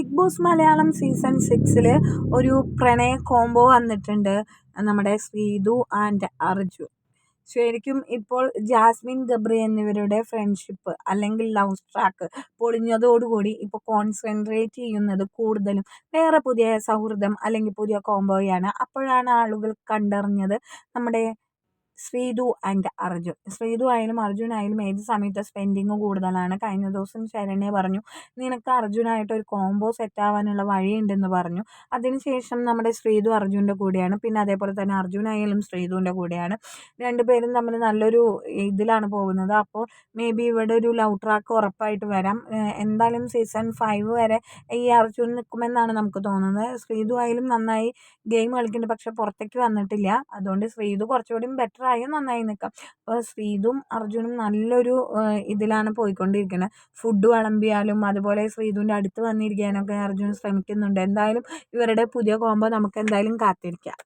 Big boss Malayalam season സിക്സിൽ ഒരു പ്രണയ കോംബോ വന്നിട്ടുണ്ട് നമ്മുടെ ശ്രീതു ആൻഡ് അർജുൻ ശരിക്കും ഇപ്പോൾ ജാസ്മിൻ ഗബ്രി എന്നിവരുടെ ഫ്രണ്ട്ഷിപ്പ് അല്ലെങ്കിൽ ലവ് ട്രാക്ക് പൊളിഞ്ഞതോടുകൂടി ഇപ്പോൾ കോൺസെൻട്രേറ്റ് ചെയ്യുന്നത് കൂടുതലും വേറെ പുതിയ സൗഹൃദം അല്ലെങ്കിൽ പുതിയ കോംബോയാണ് അപ്പോഴാണ് ആളുകൾ കണ്ടറിഞ്ഞത് നമ്മുടെ ശ്രീതു ആൻഡ് അർജുൻ. ശ്രീതു ആയാലും അർജുൻ ആയാലും ഏത് സമയത്ത് സ്പെൻഡിങ് കൂടുതലാണ്? കഴിഞ്ഞ ദിവസം ശരണ്യ പറഞ്ഞു നിനക്ക് അർജുനായിട്ട് ഒരു കോംബോ സെറ്റ് ആവാനുള്ള വഴിയുണ്ടെന്ന് പറഞ്ഞു. അതിനുശേഷം നമ്മുടെ ശ്രീതു അർജുന്റെ കൂടെയാണ്. പിന്നെ അതേപോലെ തന്നെ അർജുൻ ആയാലും ശ്രീതുവിന്റെ കൂടെയാണ്. രണ്ടുപേരും തമ്മിൽ നല്ലൊരു ഇതിലാണ് പോകുന്നത്. അപ്പോൾ മേ ബി ഇവിടെ ഒരു ലവ് ട്രാക്ക് ഉറപ്പായിട്ട് വരാം. എന്തായാലും സീസൺ ഫൈവ് വരെ ഈ അർജുൻ നിൽക്കുമെന്നാണ് നമുക്ക് തോന്നുന്നത്. ശ്രീതു ആയാലും നന്നായി ഗെയിം കളിക്കുന്നുണ്ട്. പക്ഷെ പുറത്തേക്ക് വന്നിട്ടില്ല. അതുകൊണ്ട് ശ്രീതു കുറച്ചുകൂടി ബെറ്റർ ആയാൽ നന്നായി നിൽക്കാം അപ്പോൾ ശ്രീതും അർജുനും നല്ലൊരു ഇതിലാണ് പോയിക്കൊണ്ടിരിക്കുന്നത് ഫുഡ് വിളമ്പിയാലും അതുപോലെ ശ്രീതുവിന്റെ അടുത്ത് വന്നിരിക്കാനൊക്കെ അർജുൻ ശ്രമിക്കുന്നുണ്ട്. എന്തായാലും ഇവരുടെ പുതിയ കോംബോ നമുക്ക് എന്തായാലും കാത്തിരിക്കാം.